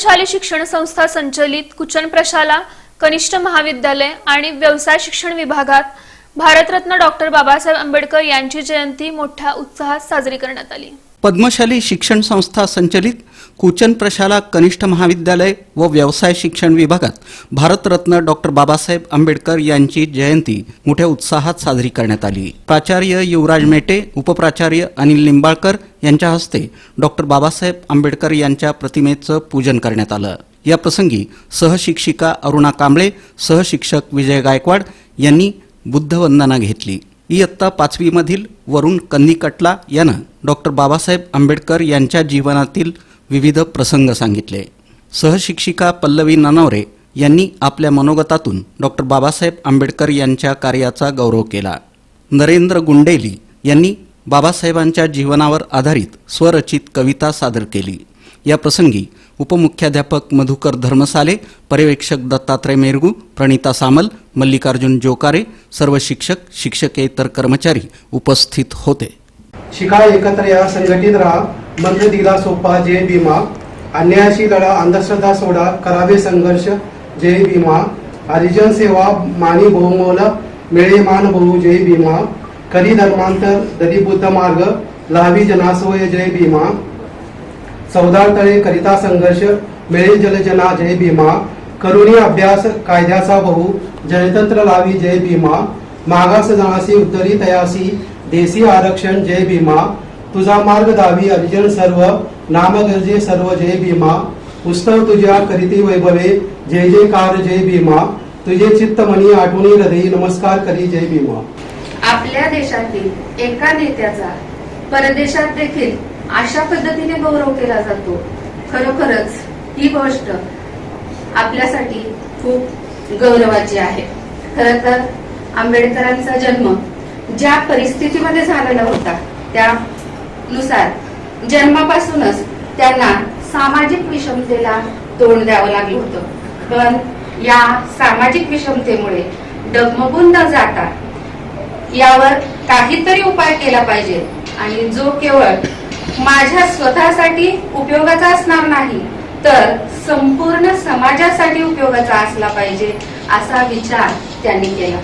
शालेय शिक्षण संस्था संचलित कुचन प्रशाला कनिष्ठ महाविद्यालय आणि व्यवसाय शिक्षण विभागात भारतरत्न डॉक्टर बाबासाहेब आंबेडकर यांची जयंती मोठ्या उत्साहात साजरी करण्यात आली. पद्मशाली शिक्षण संस्था संचलित कुचन प्रशाला कनिष्ठ महाविद्यालय व व्यवसाय शिक्षण विभागात भारतरत्न डॉक्टर बाबासाहेब आंबेडकर यांची जयंती मोठ्या उत्साहात साजरी करण्यात आली. प्राचार्य युवराज मेटे उपप्राचार्य अनिल निंबाळकर यांच्या हस्ते डॉक्टर बाबासाहेब आंबेडकर यांच्या प्रतिमेचं पूजन करण्यात आलं. या प्रसंगी सहशिक्षिका अरुणा कांबळे सहशिक्षक विजय गायकवाड यांनी बुद्धवंदना घेतली. इयत्ता पाचवीमधील वरुण कन्निकटला यानं डॉक्टर बाबासाहेब आंबेडकर यांच्या जीवनातील विविध प्रसंग सांगितले. सहशिक्षिका पल्लवी ननवरे यांनी आपल्या मनोगतातून डॉक्टर बाबासाहेब आंबेडकर यांच्या कार्याचा गौरव केला. नरेंद्र गुंडेली यांनी बाबासाहेबांच्या जीवनावर आधारित स्वरचित कविता सादर केली. या प्रसंगी उपमुख्याध्यापक मधुकर धर्मसाले पर्यवेक्षक दत्तात्रय मेरगू प्रणिता सामल मल्लिकार्जुन जोकारे सर्व शिक्षक शिक्षकेतर कर्मचारी उपस्थित होते शिका एकत्र या संघटित राहा मंत्र दिला सोपा जय भीमा अन्यायाशी लढा अंधश्रद्धा सोडा करावे संघर्ष जय भीमा हरिजन सेवा मानी बहुमोल मिळे मान बहु जय भीमा करी धर्मांतर दरी बुद्ध मार्ग लावी जनासोय जय भीमा चौदार तळे करिता संघर्ष मिळेल जलजना जय भीमा करुणी अभ्यास कायद्याचा बहु जनतंत्र लावी जय भीमा मागास जाणासी उत्तरी तयासी देसी आरक्षण जय भीमा तुझा मार्ग दावी अर्जन सर्व नामगर्जे सर्व जय भीमा पुस्तक तुझ्या करीती वैभवे जय जयकार जय भीमा तुझे चित्तमणी आठवणी हृदयी नमस्कार करी जय भीमा. आपल्या देशातील एका नेत्याचा परदेशात देखील अशा पद्धतीने गौरव केला जातो. खरोखरच ही गोष्ट आपल्यासाठी खूप गौरवाची आहे. खर तर आंबेडकरांचा जन्म ज्या परिस्थितीमध्ये झालेला होता त्यानुसार जन्मापासूनच त्यांना सामाजिक विषमतेला तोंड द्यावं लागलं होतं. पण या सामाजिक विषमतेमुळे डगमगून न जाता यावर काहीतरी उपाय केला पाहिजे. आणि जो केवळ माझ्या स्वतःसाठी उपयोगाचा असणार नाही तर संपूर्ण समाजासाठी उपयोगाचा असला पाहिजे असा विचार त्यांनी केला.